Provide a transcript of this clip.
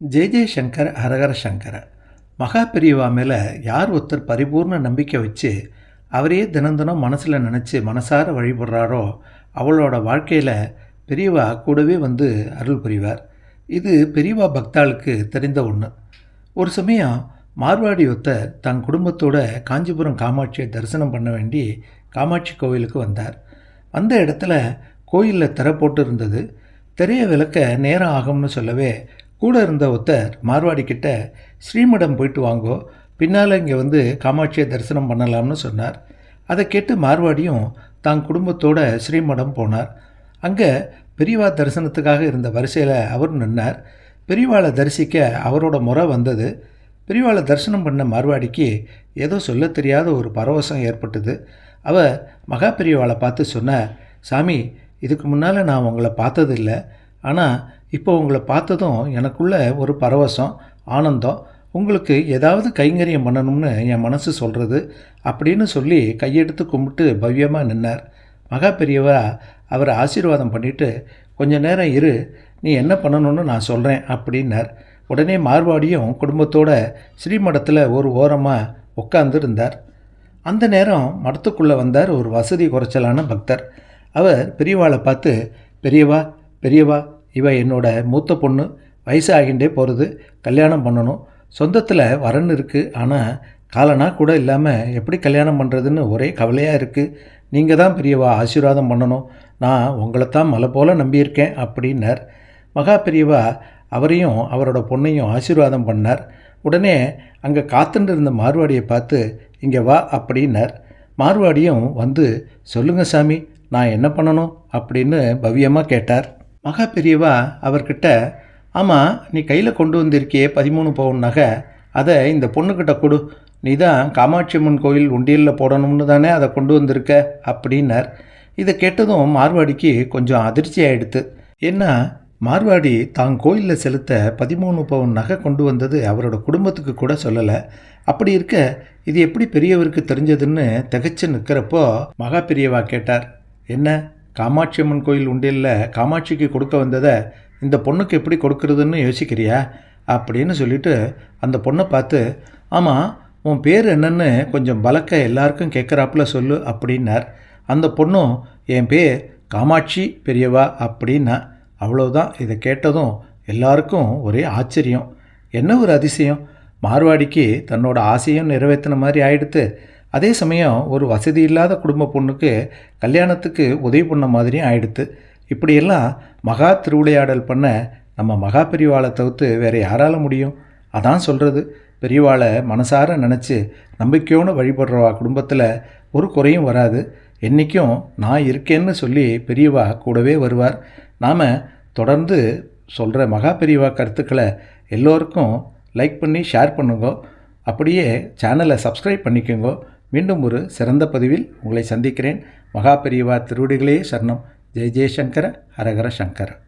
J ஜே சங்கர் ஹரஹர சங்கர. மகா பெரியவா மேலே யார் ஒருத்தர் பரிபூர்ண நம்பிக்கை வச்சு அவரையே தினம் தினம் மனசில் நினச்சி மனசார வழிபடுறாரோ அவளோட வாழ்க்கையில் பெரியவா கூடவே வந்து அருள் புரிவார். இது பெரியவா பக்தாளுக்கு தெரிந்த ஒன்று ஒரு சமயம் மார்வாடி ஒருத்தர் தன் குடும்பத்தோட காஞ்சிபுரம் காமாட்சியை தரிசனம் பண்ண வேண்டி காமாட்சி கோவிலுக்கு வந்தார். வந்த இடத்துல கோயிலில் திற போட்டு இருந்தது திரையை விளக்க நேரம் ஆகும்னு சொல்லவே கூட இருந்த ஒருத்தர் மார்வாடி கிட்ட ஸ்ரீமடம் போயிட்டு வாங்கோ பின்னால் இங்கே வந்து காமாட்சியை தரிசனம் பண்ணலாம்னு சொன்னார். அதை கேட்டு மார்வாடியும் தான் குடும்பத்தோட ஸ்ரீமடம் போனார். அங்கே பெரியவா தரிசனத்துக்காக இருந்த வரிசையில் அவர் நின்னார். பெரியவாளை தரிசிக்க அவரோட முறை வந்தது. பெரியவாளை தரிசனம் பண்ண மார்வாடிக்கு ஏதோ சொல்ல தெரியாத ஒரு பரவசம் ஏற்பட்டது. அவர் மகா பெரியவாளை பார்த்து சொன்னார் சாமி இதுக்கு முன்னால் நான் உங்களை பார்த்ததில்லை. ஆனால் இப்போ உங்களை பார்த்ததும் எனக்குள்ள ஒரு பரவசம் ஆனந்தம். உங்களுக்கு ஏதாவது கைங்கரியம் பண்ணணும்னு என் மனசு சொல்கிறது அப்படின்னு சொல்லி கையெடுத்து கும்பிட்டு பவ்யமாக நின்னார். மகா பெரியவா அவரை ஆசீர்வாதம் பண்ணிவிட்டு கொஞ்ச நேரம் இரு நீ என்ன பண்ணணும்னு நான் சொல்கிறேன் அப்படின்னார். உடனே மார்வாடியும் குடும்பத்தோட ஸ்ரீமடத்தில் ஒரு ஓரமாக உட்கார்ந்து இருந்தார் அந்த நேரம் மடத்துக்குள்ளே வந்தார் ஒரு வசதி குறைச்சலான பக்தர். அவர் பெரியவாளை பார்த்து பெரியவா பெரியவா இவ என்னோட மூத்த பொண்ணு வயசாகிண்டே போகிறது கல்யாணம் பண்ணணும். சொந்தத்தில் வரன் இருக்குது ஆனால் காலனா கூட இல்லாமல் எப்படி கல்யாணம் பண்ணுறதுன்னு ஒரே கவலையாக இருக்குது நீங்கள் தான் பெரியவா ஆசீர்வாதம் பண்ணணும். நான் உங்களை தான் மலை போல் நம்பியிருக்கேன் அப்படின்னார். மகா பெரியவா அவரையும் அவரோட பொண்ணையும் ஆசீர்வாதம் பண்ணார். உடனே அங்கே காத்துட்டு இருந்த மார்வாடியை பார்த்து இங்கே வா அப்படின்னார். மார்வாடியும் வந்து சொல்லுங்கள் சாமி நான் என்ன பண்ணணும்? அப்படின்னு பவ்யமாக கேட்டார். மகா பெரியவா அவர்கிட்ட ஆமாம் நீ கையில் கொண்டு வந்திருக்கியே பதிமூணு பவுன் நகை. அதை இந்த பொண்ணுக்கிட்ட கொடு. நீ தான் காமாட்சி அம்மன் கோயில் உண்டியலில் போடணும்னு தானே அதை கொண்டு வந்திருக்க? அப்படின்னார். இதை கேட்டதும் மார்வாடிக்கு கொஞ்சம் அதிர்ச்சி ஆயிடுத்து. ஏன்னா மார்வாடி தான் கோயிலில் செலுத்த பதிமூணு பவுன் நகை கொண்டு வந்தது அவரோட குடும்பத்துக்கு கூட சொல்லலை. அப்படி இருக்க இது எப்படி பெரியவருக்கு தெரிஞ்சதுன்னு திகைச்சு நிற்கிறப்போ மகா பெரியவா கேட்டார். என்ன காமாட்சி அம்மன் கோயில் உண்டியலில் காமாட்சிக்கு கொடுக்க வந்ததை இந்த பொண்ணுக்கு எப்படி கொடுக்கறதுன்னு யோசிக்கிறியா? அப்படின்னு சொல்லிட்டு அந்த பொண்ணை பார்த்து ஆமாம் உன் பேர் என்னன்னு கொஞ்சம் பலக்க எல்லாருக்கும் கேட்குறாப்புல சொல்லு அப்படின்னார். அந்த பொண்ணும் என் பேர் காமாட்சி பெரியவா அப்படின்னா அவ்வளோதான் இதை கேட்டதும் எல்லாருக்கும் ஒரே ஆச்சரியம். என்ன ஒரு அதிசயம்? மார்வாடிக்கு தன்னோட ஆசையும் நிறைவேற்றின மாதிரி ஆயிடுத்து அதே சமயம் ஒரு வசதி இல்லாத குடும்ப பொண்ணுக்கு கல்யாணத்துக்கு உதவி பண்ண மாதிரியும் ஆயிடுத்து. இப்படியெல்லாம் மகா திருவிளையாடல் பண்ண நம்ம மகா பெரியவாளை தவிர்த்து வேறு யாரால முடியும்? அதான் சொல்கிறது பெரியவாளை மனசார நினச்சி நம்பிக்கையோடு வழிபடுறவா குடும்பத்தில் ஒரு குறையும் வராது. என்றைக்கும் நான் இருக்கேன்னு சொல்லி பெரியவா கூடவே வருவார். நாம் தொடர்ந்து சொல்கிற மகா பெரியவா கருத்துக்களை எல்லோருக்கும் லைக் பண்ணி ஷேர் பண்ணுங்க. அப்படியே சேனலை சப்ஸ்கிரைப் பண்ணிக்கோங்க. மீண்டும் ஒரு சிறந்த பதிவில் உங்களை சந்திக்கிறேன். மகா பெரியவா திருவடிகளே சரணம். ஜெய் ஜெயசங்கர ஹரஹர சங்கர.